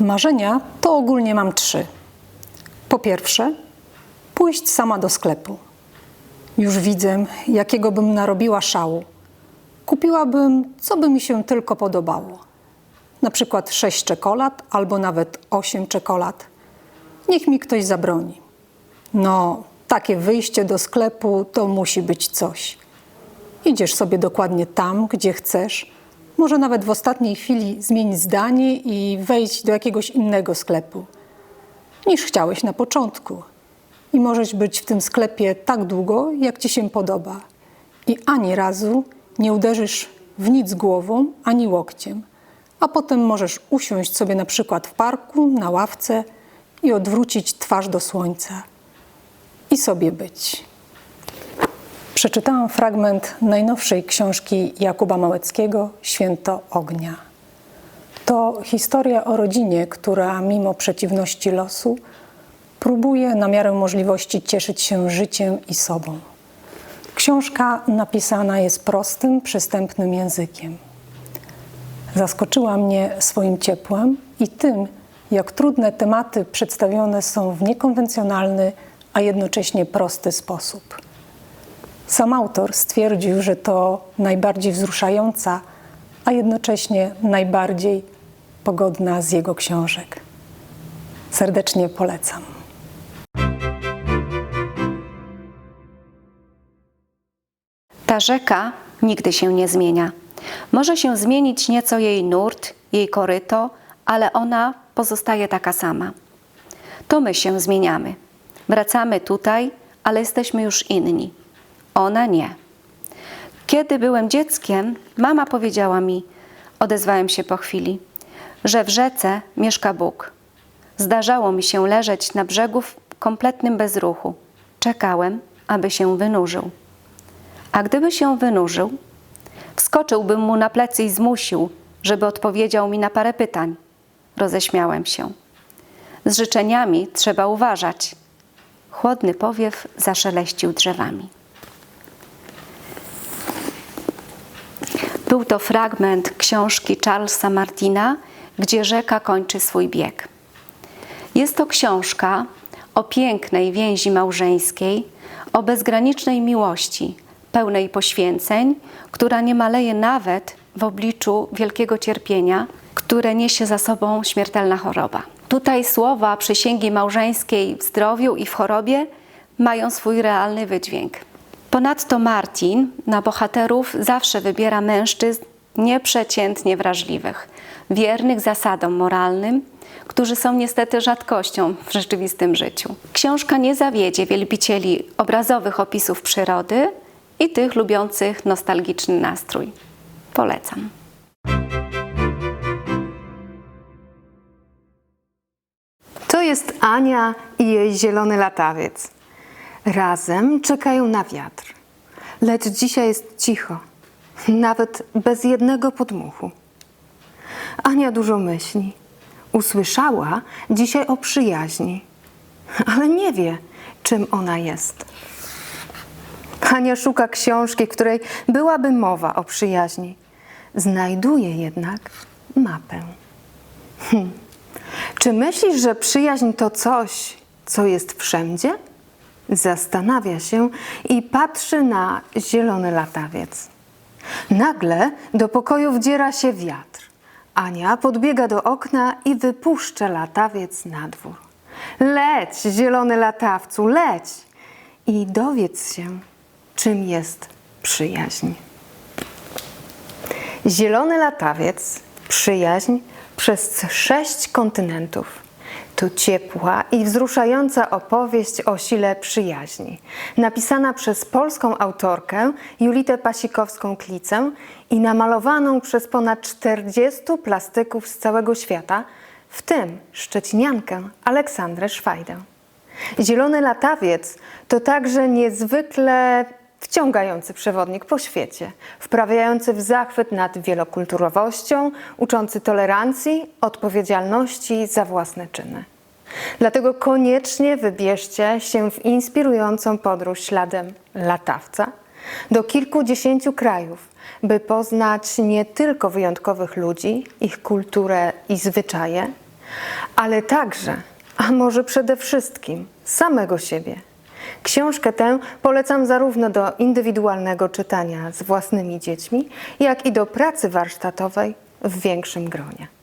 Marzenia to ogólnie mam trzy. Po pierwsze, pójść sama do sklepu. Już widzę, jakiego bym narobiła szału. Kupiłabym, co by mi się tylko podobało. Na przykład sześć czekolad albo nawet osiem czekolad. Niech mi ktoś zabroni. No, takie wyjście do sklepu to musi być coś. Idziesz sobie dokładnie tam, gdzie chcesz. Może nawet w ostatniej chwili zmienić zdanie i wejść do jakiegoś innego sklepu niż chciałeś na początku. I możesz być w tym sklepie tak długo, jak ci się podoba. I ani razu nie uderzysz w nic głową ani łokciem. A potem możesz usiąść sobie na przykład w parku, na ławce i odwrócić twarz do słońca. I sobie być. Przeczytałam fragment najnowszej książki Jakuba Małeckiego Święto Ognia. To historia o rodzinie, która mimo przeciwności losu próbuje na miarę możliwości cieszyć się życiem i sobą. Książka napisana jest prostym, przystępnym językiem. Zaskoczyła mnie swoim ciepłem i tym, jak trudne tematy przedstawione są w niekonwencjonalny, a jednocześnie prosty sposób. Sam autor stwierdził, że to najbardziej wzruszająca, a jednocześnie najbardziej pogodna z jego książek. Serdecznie polecam. Ta rzeka nigdy się nie zmienia. Może się zmienić nieco jej nurt, jej koryto, ale ona pozostaje taka sama. To my się zmieniamy. Wracamy tutaj, ale jesteśmy już inni. Ona nie. Kiedy byłem dzieckiem, mama powiedziała mi, odezwałem się po chwili, że w rzece mieszka Bóg. Zdarzało mi się leżeć na brzegu w kompletnym bezruchu. Czekałem, aby się wynurzył. A gdyby się wynurzył, wskoczyłbym mu na plecy i zmusił, żeby odpowiedział mi na parę pytań. Roześmiałem się. Z życzeniami trzeba uważać. Chłodny powiew zaszeleścił drzewami. Był to fragment książki Charlesa Martina, gdzie rzeka kończy swój bieg. Jest to książka o pięknej więzi małżeńskiej, o bezgranicznej miłości, pełnej poświęceń, która nie maleje nawet w obliczu wielkiego cierpienia, które niesie za sobą śmiertelna choroba. Tutaj słowa przysięgi małżeńskiej w zdrowiu i w chorobie mają swój realny wydźwięk. Ponadto Martin na bohaterów zawsze wybiera mężczyzn nieprzeciętnie wrażliwych, wiernych zasadom moralnym, którzy są niestety rzadkością w rzeczywistym życiu. Książka nie zawiedzie wielbicieli obrazowych opisów przyrody i tych lubiących nostalgiczny nastrój. Polecam. To jest Ania i jej zielony latawiec. Razem czekają na wiatr. Lecz dzisiaj jest cicho, nawet bez jednego podmuchu. Ania dużo myśli. Usłyszała dzisiaj o przyjaźni, ale nie wie, czym ona jest. Ania szuka książki, w której byłaby mowa o przyjaźni. Znajduje jednak mapę. Hm. Czy myślisz, że przyjaźń to coś, co jest wszędzie? Zastanawia się i patrzy na zielony latawiec. Nagle do pokoju wdziera się wiatr. Ania podbiega do okna i wypuszcza latawiec na dwór. Leć, zielony latawcu, leć i dowiedz się, czym jest przyjaźń. Zielony latawiec, przyjaźń przez sześć kontynentów. To ciepła i wzruszająca opowieść o sile przyjaźni, napisana przez polską autorkę Julitę Pasikowską-Klicę i namalowaną przez ponad 40 plastyków z całego świata, w tym szczeciniankę Aleksandrę Szwajdę. Zielony latawiec to także niezwykle wciągający przewodnik po świecie, wprawiający w zachwyt nad wielokulturowością, uczący tolerancji, odpowiedzialności za własne czyny. Dlatego koniecznie wybierzcie się w inspirującą podróż śladem latawca do kilkudziesięciu krajów, by poznać nie tylko wyjątkowych ludzi, ich kulturę i zwyczaje, ale także, a może przede wszystkim, samego siebie. Książkę tę polecam zarówno do indywidualnego czytania z własnymi dziećmi, jak i do pracy warsztatowej w większym gronie.